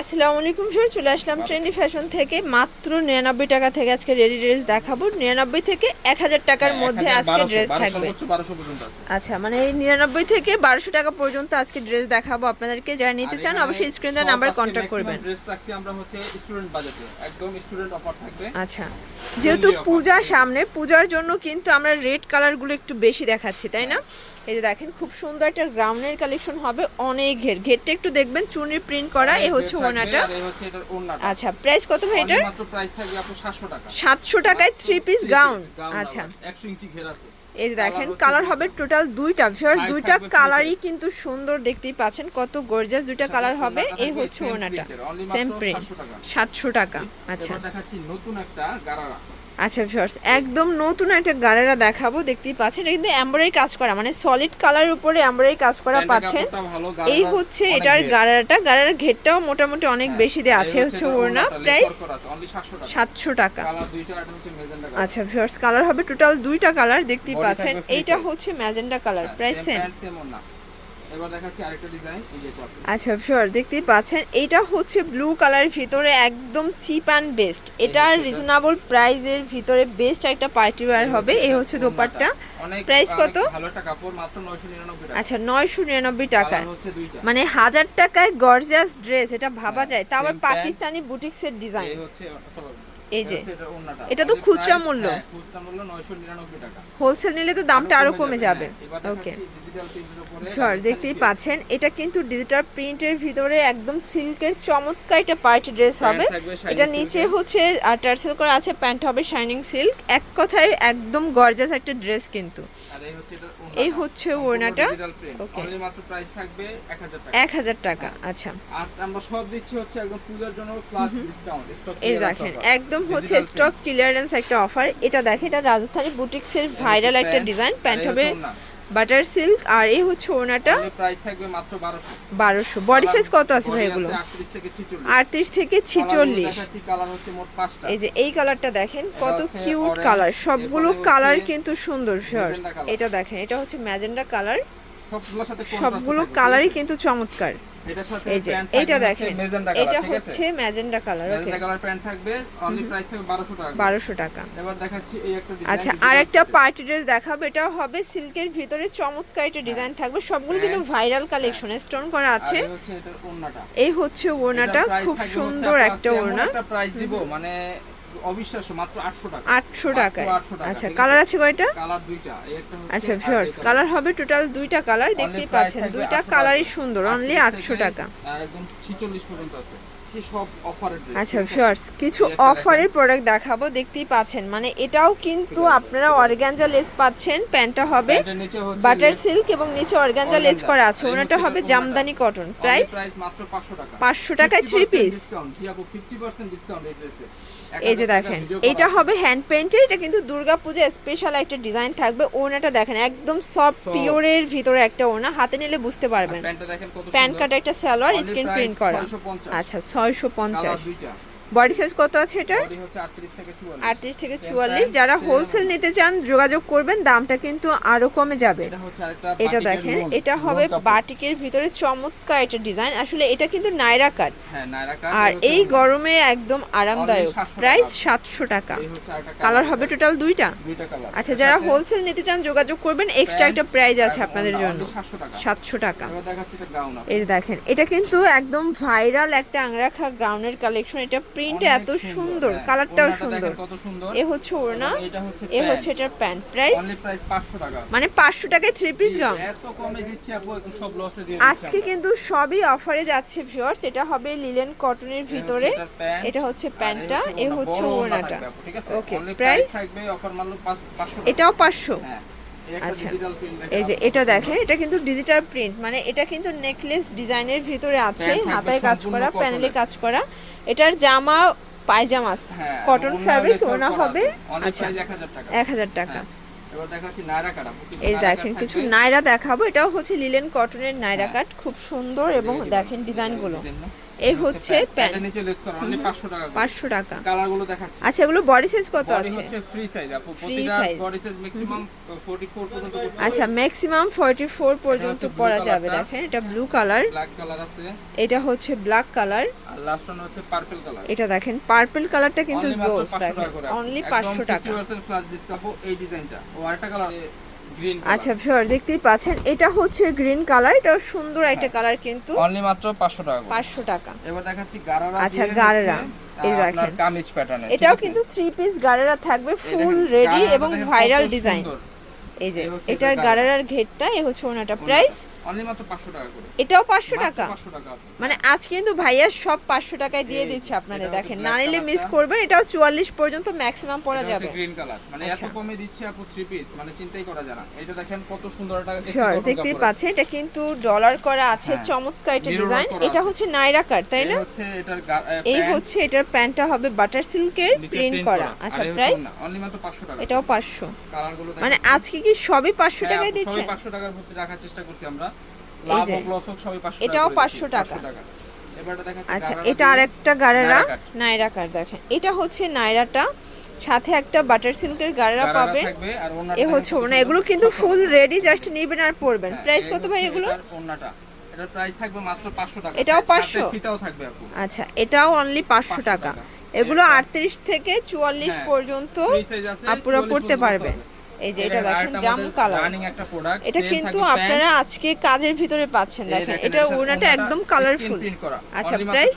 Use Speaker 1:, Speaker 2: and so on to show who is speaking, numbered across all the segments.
Speaker 1: আসসালামু আলাইকুম স্যার চলে আসলাম ট্রেন্ডি ফ্যাশন থেকে। মাত্র নিরানব্বই টাকা থেকে আজকে রেডি ড্রেস দেখাবো। নিরানব্বই থেকে এক হাজার টাকার
Speaker 2: হ্যাঁ,
Speaker 1: মধ্যে আজকে ড্রেস থাকবে। আচ্ছা মানে এই নিরানব্বই থেকে বারোশো টাকা পর্যন্ত আজকে ড্রেস দেখাবো আপনাদেরকে। যারা নিতে চান অবশ্যই স্ক্রিনে নাম্বার কন্ট্যাক্ট করবেন। আচ্ছা যেহেতু পূজা সামনে পূজার জন্য কিন্তু আমরা রেড কালারগুলো একটু বেশি দেখাচ্ছি তাই না? এই যে দেখেন খুব সুন্দর একটা গ্রাউন্ডের কালেকশন হবে অনেক ঘের। ঘেরটা একটু দেখবেন চুনির প্রিন্ট করা এ হচ্ছে
Speaker 2: থাকবে,
Speaker 1: ওনাটা।
Speaker 2: এই হচ্ছে এটার ওড়নাটা।
Speaker 1: আচ্ছা প্রাইস কত ভাই এটার?
Speaker 2: প্রাইস থাকবে আপু 700 টাকা।
Speaker 1: সাতশো টাকায় থ্রি পিস গাউন আচ্ছা।
Speaker 2: 100 ইঞ্চি ঘের আছে।
Speaker 1: এই যে দেখেন কালার হবে টোটাল দুইটা। ভিউয়ার দুইটা কালারই কিন্তু সুন্দর দেখতেই পাচ্ছেন কত গর্জিয়াস দুইটা কালার হবে এই হচ্ছে ওনাটা সেম প্রিন্ট
Speaker 2: 700 টাকা।
Speaker 1: সাতশো টাকা আচ্ছা।
Speaker 2: দেখাচ্ছি নতুন একটা গারারা।
Speaker 1: আচ্ছা ভিউয়ার্স একদম নতুন একটা গাড়েরা দেখাবো দেখতেই পাচ্ছেন এটা কিন্তু এমব্রয়ডারি কাজ করা মানে সলিড কালারের উপরে এমব্রয়ডারি কাজ করা পাচ্ছেন এই হচ্ছে এটার। গাড়াটা গাড়ার ঘেরটাও মোটামুটি অনেক
Speaker 2: হ্যাঁ,
Speaker 1: বেশি
Speaker 2: এই
Speaker 1: আছে হচ্ছে ওড়না
Speaker 2: ওড়নাটা,
Speaker 1: প্রাইস
Speaker 2: lace work করা আছে, only 700 টাকা।
Speaker 1: সাতশো টাকা
Speaker 2: কালার।
Speaker 1: আচ্ছা ভিউয়ার্স কালার হবে টোটাল দুইটা কালার দেখতেই পাচ্ছেন এইটা হচ্ছে ম্যাজেন্ডা কালার প্রাইস সেম।
Speaker 2: এবার দেখাচ্ছি আরেকটা ডিজাইন এই যে cotton।
Speaker 1: আচ্ছা শিওর দেখতেই পাচ্ছেন এটা হচ্ছে ব্লু কালারের ভিতরে একদম চিপ অ্যান্ড বেস্ট এটা রিজনেবল প্রাইসের ভিতরে বেস্ট একটা পার্টি ওয়্যার হবে এই হচ্ছে দোপাট্টা।
Speaker 2: অনেক
Speaker 1: কত?
Speaker 2: ভালো একটা কাপড় মাত্র 999 টাকা।
Speaker 1: আচ্ছা নয়শো নিরানব্বই টাকা মানে হাজার টাকায় গর্জিয়াস ড্রেস এটা ভাবা
Speaker 2: হ্যাঁ,
Speaker 1: যায়। তা আবার
Speaker 2: same pant।
Speaker 1: পাকিস্তানি বুটিক্সের ডিজাইন
Speaker 2: এই হচ্ছে
Speaker 1: এই যে।
Speaker 2: এটা।
Speaker 1: এটা তো
Speaker 2: আমাদের
Speaker 1: খুচরা মূল্য।
Speaker 2: হ্যাঁ, খুচরা মূল্য 999 টাকা
Speaker 1: হোলসেল নিলে তো দামটা আরও কমে যাবে ওকে
Speaker 2: রাজস্থানি
Speaker 1: দেখতেই পাচ্ছেন এটা কিন্তু ডিজিটাল প্রিন্টের ভিতরে একদম সিল্কের চমৎকার একটা পার্টি ড্রেস হবে এটা নিচে। হচ্ছে টার্সেল করা আছে প্যান্ট হবে শাইনিং সিল্ক এক কথায় একদম গর্জাস একটা ড্রেস কিন্তু
Speaker 2: আর এই হচ্ছে এটার
Speaker 1: এই হচ্ছে ওড়নাটা।
Speaker 2: Only মাত্র প্রাইস থাকবে 1000 টাকা।
Speaker 1: এক হাজার টাকা আচ্ছা।
Speaker 2: আর আমরা সব দিচ্ছি হচ্ছে একদম পূজার জন্য প্লাস ডিসকাউন্ট স্টক
Speaker 1: এই দেখেন একদম হচ্ছে স্টক ক্লিয়ারেন্স একটা অফার এটা দেখেন এটা রাজস্থানী বুটিক্সের ভাইরাল একটা ডিজাইন প্যান্ট হবে বাটার সিল্ক আর এই হচ্ছে ওনাটা
Speaker 2: প্রাইস থাকবে মাত্র 1200
Speaker 1: 1200 বডি সাইজ কত আছে ভাই এগুলো
Speaker 2: 38 থেকে 46
Speaker 1: আটত্রিশ থেকে ছিচল্লিশ।
Speaker 2: এই কালার হচ্ছে মোট পাঁচটা।
Speaker 1: এই যে এই কালারটা দেখেন কত কিউট কালার সবগুলো কালার কিন্তু সুন্দর শর্টস এটা দেখেন এটা হচ্ছে ম্যাজেন্ডা কালার সবগুলো কালারই কিন্তু চমৎকার। এই যে
Speaker 2: প্যান্ট
Speaker 1: দেখেন এটা হচ্ছে magenta colour okay
Speaker 2: magenta pant থাকবে অনলি প্রাইস থাকবে 1200 টাকা
Speaker 1: বারোশো টাকা।
Speaker 2: এবার দেখাচ্ছি এই একটা ডিজাইন
Speaker 1: আচ্ছা আর একটা পার্টি ড্রেস দেখাবো এটা হবে সিল্কের ভিতরে চমৎকার একটা ডিজাইন থাকবে সবগুলো কিন্তু ভাইরাল কালেকশন স্টোন করা আছে। এই হচ্ছে ওড়নাটা। খুব সুন্দর একটা ওড়না।
Speaker 2: প্রাইস দিব মানে অবিশ্বাস্য মাত্র 800 টাকা।
Speaker 1: আটশো টাকায়।
Speaker 2: 800 টাকা,
Speaker 1: আচ্ছা কালার
Speaker 2: আছে?
Speaker 1: কয়টা?
Speaker 2: কালার দুইটা। এই একটা
Speaker 1: আচ্ছা ভিউয়ার্স কালার হবে টোটাল দুইটা কালার দেখতেই পাচ্ছেন। দুইটা কালারই সুন্দর অনলি
Speaker 2: 38
Speaker 1: আটশো টাকা।
Speaker 2: একদম 46 পর্যন্ত আছে। সে সব অফারের
Speaker 1: আচ্ছা ভিউয়ার্স কিছু অফারের প্রোডাক্ট দেখাবো দেখতেই পাচ্ছেন। মানে এটাও কিন্তু আপনারা অর্গানজা লেস পাচ্ছেন প্যান্টটা হবে বাটার সিল্ক এবং নিচে অর্গানজা লেস করা আছে। ওনাটা হবে জামদানি কটন প্রাইস
Speaker 2: মাত্র 500 টাকা।
Speaker 1: পাঁচশো টাকায় থ্রি পিস
Speaker 2: ডিসকাউন্ট জি 50% ডিসকাউন্ট এই ড্রেসে
Speaker 1: এই যে দেখেন এটা হবে হ্যান্ড পেইন্টের এটা কিন্তু দুর্গাপূজা স্পেশাল একটা ডিজাইন থাকবে। ওনাটা দেখেন একদম সফট। পিওরের ভিতরে একটা ওনা। হাতে নিলে বুঝতে পারবেন।
Speaker 2: প্যান্টটা দেখেন কত
Speaker 1: প্যান
Speaker 2: সুন্দর।
Speaker 1: কাটা একটা সালোয়ার স্ক্রিন প্রিন্ট করা।
Speaker 2: 650
Speaker 1: আচ্ছা ছয়শো পঞ্চাশ। বডি সাইজ কত আছে এটার?
Speaker 2: বডি হচ্ছে 38 থেকে 44
Speaker 1: আটত্রিশ থেকে চুয়াল্লিশ। যারা হোলসেল নিতে চান যোগাযোগ করবেন দামটা কিন্তু আরও কমে যাবে।
Speaker 2: এটা হচ্ছে আরেকটা
Speaker 1: এটা দেখেন এটা হবে। বাটিকের ভিতরে চমৎকার একটা ডিজাইন আসলে এটা কিন্তু নাইরা কাট
Speaker 2: হ্যাঁ
Speaker 1: আর এই গরমে একদম আরামদায়ক। প্রাইস। সাতশো টাকা। কালার হবে টোটাল দুইটা? আচ্ছা যারা হোলসেল নিতে চান যোগাযোগ করবেন। এক্সট্রা একটা প্রাইস আছে আপনাদের জন্য।
Speaker 2: 700 টাকা।
Speaker 1: সাতশো টাকা।
Speaker 2: এবার দেখাচ্ছি এটা গাউন
Speaker 1: এই দেখেন এটা কিন্তু একদম ভাইরাল একটা আংরাখা গ্রাউন্ডের কালেকশন এটা প্রিন্ট এত সুন্দর।
Speaker 2: হ্যাঁ,
Speaker 1: কালারটাও সুন্দর। এ হচ্ছে ওড়না এ হচ্ছে এটার প্যান্ট প্রাইস
Speaker 2: অনলি প্রাইস 500 টাকা।
Speaker 1: মানে পাঁচশো টাকায় থ্রি পিস গাউন
Speaker 2: এত কমে দিচ্ছি আপু এখন সব লসে দিয়ে
Speaker 1: আজকে কিন্তু সবই অফারে যাচ্ছে ভিউয়ার্স এটা হবে লিলেন কটনের ভিতরে। এটা হচ্ছে প্যান্টটা এ হচ্ছে ওড়নাটা ওকে
Speaker 2: ওকে
Speaker 1: প্রাইস
Speaker 2: প্রাইস থাকবে অফার মাত্র 500
Speaker 1: এটাও পাঁচশো।
Speaker 2: হ্যাঁ।
Speaker 1: আচ্ছা। এই যে এটা দেখেন এটা কিন্তু ডিজিটাল প্রিন্ট মানে এটা কিন্তু নেকলেস ডিজাইনের ভিতরে আছে হাতায় কাজ করা প্যানেলে কাজ করা। এটার জামা পায়জামা কটন ফ্যাব্রিক
Speaker 2: করা
Speaker 1: হবে। আচ্ছা।
Speaker 2: প্রাইস 1000 টাকা।
Speaker 1: এক হাজার টাকা।
Speaker 2: হ্যাঁ।
Speaker 1: এই দেখেন কিছু নাইরা দেখাবো। এটাও হচ্ছে লিলেন কটনের নাইরা। কাট। খুব সুন্দর এবং দেখেন ডিজাইনগুলো এই হচ্ছে প্যান্ট।
Speaker 2: নিচে লেস করা অনলি 500 টাকা।
Speaker 1: পাঁচশো টাকা।
Speaker 2: কালারগুলো দেখাচ্ছি।
Speaker 1: আচ্ছা এগুলো বডি সাইজ কত
Speaker 2: বডি হচ্ছে ফ্রি সাইজ আপু। প্রতিটা বডি সাইজ ম্যাক্সিমাম 44 পর্যন্ত
Speaker 1: আচ্ছা ম্যাক্সিমাম ফর্টি ফোর পর্যন্ত
Speaker 2: হচ্ছে
Speaker 1: পরা যাবে দেখেন এটা ব্লু কালার
Speaker 2: ব্ল্যাক কালার আছে।
Speaker 1: এটা হচ্ছে ব্ল্যাক কালার
Speaker 2: আর লাস্ট ওয়ান হচ্ছে পার্পল কালার
Speaker 1: এটা দেখেন পার্পল কালারটা কিন্তু জোস দেখেন। অনলি পাঁচশো টাকা।
Speaker 2: 50% ফ্ল্যাশ ডিসকাউন্ট এই ডিজাইনটা ও আরেকটা কালার
Speaker 1: আচ্ছা ভিউয়ার দেখতেই পাচ্ছেন। এটা হচ্ছে গ্রিন কালার এটাও সুন্দর
Speaker 2: হ্যাঁ।
Speaker 1: একটা কালার কিন্তু
Speaker 2: অনলি মাত্র 500 টাকা করে।
Speaker 1: পাঁচশো টাকা।
Speaker 2: এবার দেখাচ্ছি গারারা
Speaker 1: আচ্ছা, গারারা। এই দেখেন।
Speaker 2: কামিজ প্যাটার্নে
Speaker 1: এটাও কিন্তু থ্রি পিস গারারা থাকবে ফুল রেডি এবং ভাইরাল ডিজাইন এই যে এটার
Speaker 2: গারারার
Speaker 1: ঘেটটা ঘেরটা এ হচ্ছে ওনাটা প্রাইস
Speaker 2: 500
Speaker 1: এটাও পাঁচশো টাকা?
Speaker 2: 500।
Speaker 1: মানে আজ কিন্তু ভাইয়া সব পাঁচশো টাকায় দিয়ে দিচ্ছে আপনাদের দেখেন। না নিলে মিস করবেন এটাও চুয়াল্লিশ পর্যন্ত ম্যাক্সিমাম পরা যাবে।
Speaker 2: গ্রিন কালার মানে এত
Speaker 1: আচ্ছা।
Speaker 2: কমে দিচ্ছে আপু থ্রি পিস মানে চিন্তাই করা যায় না। এটা দেখেন কত সুন্দর একটা
Speaker 1: পাচ্ছেন এটা কিন্তু ডলার করা আছে
Speaker 2: হ্যাঁ।
Speaker 1: চমৎকার
Speaker 2: Mirror
Speaker 1: ডিজাইন এটা হচ্ছে নাইরা কাট তাই না?
Speaker 2: হচ্ছে এটার
Speaker 1: এই হচ্ছে এটার প্যান্টটা হবে বাটার সিল্কের প্রিন্ট করা। আচ্ছা প্রাইস
Speaker 2: অনলি মাত্র 500 টাকা।
Speaker 1: এটাও পাঁচশো।
Speaker 2: কালারগুলো
Speaker 1: মানে আজকে কি সবই পাঁচশো
Speaker 2: হ্যাঁ,
Speaker 1: টাকায় দিচ্ছে?
Speaker 2: 500 টাকার মধ্যে রাখার চেষ্টা করছি আমরা। লাভ
Speaker 1: যে,
Speaker 2: হোক লস হোক সবই 500
Speaker 1: এটাও
Speaker 2: করে
Speaker 1: 500 টাকা। আচ্ছা এটা
Speaker 2: দিয়ে।
Speaker 1: আরেকটা গাড়েরা নাইরা কাট দেখেন। এটা হচ্ছে নাইরাটা সাথে একটা বাটার সিল্কের গাড়েরা
Speaker 2: আর ওড়নাটা
Speaker 1: এ হচ্ছে ওনা এগুলো কিন্তু ফুল রেডি জাস্ট নিবেন আর পরবেন।
Speaker 2: হ্যাঁ,
Speaker 1: প্রাইস কত ভাই এগুলো?
Speaker 2: এটার প্রাইস থাকবে মাত্র 500 টাকা।
Speaker 1: এটাও
Speaker 2: সাথে
Speaker 1: 500?
Speaker 2: ফিতাও থাকবে আপু
Speaker 1: আচ্ছা এটাও অনলি পাঁচশো
Speaker 2: 500
Speaker 1: টাকা। এগুলো
Speaker 2: এটা-
Speaker 1: আটত্রিশ থেকে চুয়াল্লিশ
Speaker 2: হ্যাঁ,
Speaker 1: পর্যন্ত আপুরা
Speaker 2: 44
Speaker 1: পড়তে
Speaker 2: পর্যন্ত
Speaker 1: পারবে
Speaker 2: হবে।
Speaker 1: এই যে এটা দেখেন জাম কালার এটা কিন্তু আপনারা আজকে কাজের ভিতরে পাচ্ছেন দেখেন এটা
Speaker 2: ওড়নাটা
Speaker 1: একদম কালারফুল আচ্ছা প্রাইস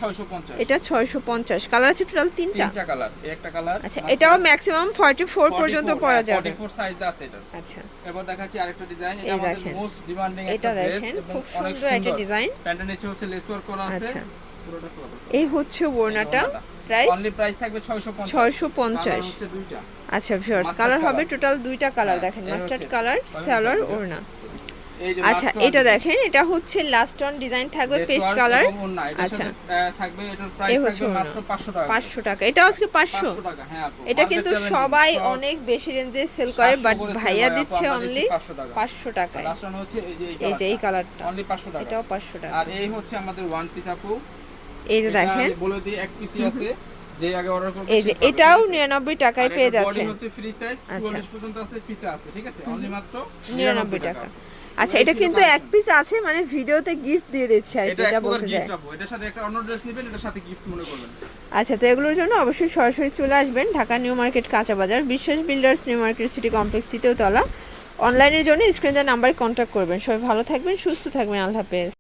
Speaker 1: এটা ছয়শো পঞ্চাশ। কালার আছে টোটাল তিনটা?
Speaker 2: তিনটা কালার একটা কালার
Speaker 1: আচ্ছা এটাও ম্যাক্সিমাম ফর্টি ফোর পর্যন্ত পরা যাবে।
Speaker 2: 44 সাইজ আছে এটা
Speaker 1: আচ্ছা।
Speaker 2: এবার দেখাচ্ছি আরেকটা ডিজাইন এটা আমাদের
Speaker 1: দেখেন।
Speaker 2: মোস্ট ডিমান্ডিং
Speaker 1: এটা দেখেন খুব সুন্দর একটা ডিজাইন
Speaker 2: প্যান্টের নিচে হচ্ছে লেস ওয়ার্ক করা আছে।
Speaker 1: এই হচ্ছে ওড়নাটা। প্রাইস
Speaker 2: অনলি প্রাইস থাকবে 650
Speaker 1: ছয়শো পঞ্চাশ। আচ্ছা ভিউয়ার্স কালার হবে টোটাল দুইটা কালার
Speaker 2: হ্যাঁ,
Speaker 1: দেখেন। মাস্টার্ড কালার স্যালোর ওড়না। আচ্ছা এটা দেখেন এটা হচ্ছে লাস্ট অন ডিজাইন থাকবে পেস্ট কালার আচ্ছা।
Speaker 2: থাকবে এটার প্রাইস থাকবে মাত্র 500 টাকা
Speaker 1: পাঁচশো টাকা। এটা আজকে পাঁচশো
Speaker 2: 500 টাকা হ্যাঁ আপু।
Speaker 1: এটা কিন্তু সবাই অনেক বেশি রেঞ্জে সেল করে বাট ভাইয়া দিচ্ছে অনলি
Speaker 2: 500 টাকা। লাস্ট ওয়ান হচ্ছে এই যে
Speaker 1: এই কালারটা
Speaker 2: অনলি 500 টাকা।
Speaker 1: এটাও পাঁচশো টাকা।
Speaker 2: আর এই হচ্ছে আমাদের ওয়ান পিস আপু।
Speaker 1: এই যে দেখেন।
Speaker 2: বলে দিই এক পিসই আছে যে আগে অর্ডার করবে
Speaker 1: এই যে এটাও
Speaker 2: ঠিক আছে?
Speaker 1: নিরানব্বই টাকায়
Speaker 2: আর
Speaker 1: পেয়ে যাচ্ছেন
Speaker 2: হচ্ছে ফ্রি সাইজ
Speaker 1: আচ্ছা।
Speaker 2: 44 পর্যন্ত আছে ফিতা আছে ঠিক আছে? অনলি মাত্র
Speaker 1: নিরানব্বই টাকা। আচ্ছা এটা কিন্তু এক পিস আছে মানে ভিডিওতে গিফট দিয়ে দিচ্ছে আর
Speaker 2: এটা
Speaker 1: বলতে যায়।
Speaker 2: গিফট এটার সাথে একটা অন্য ড্রেস নেবেন এটার সাথে গিফট মনে করবেন।
Speaker 1: আচ্ছা তো এগুলোর জন্য অবশ্যই সরাসরি চলে আসবেন ঢাকা নিউ মার্কেট কাঁচা বাজার Biswas builders new market city complex তৃতীয় তলা। অনলাইনের জন্য স্ক্রিনের নাম্বারে কন্ট্যাক্ট করবেন। সবাই ভালো থাকবেন সুস্থ থাকবেন আল্লাহ হাফেজ।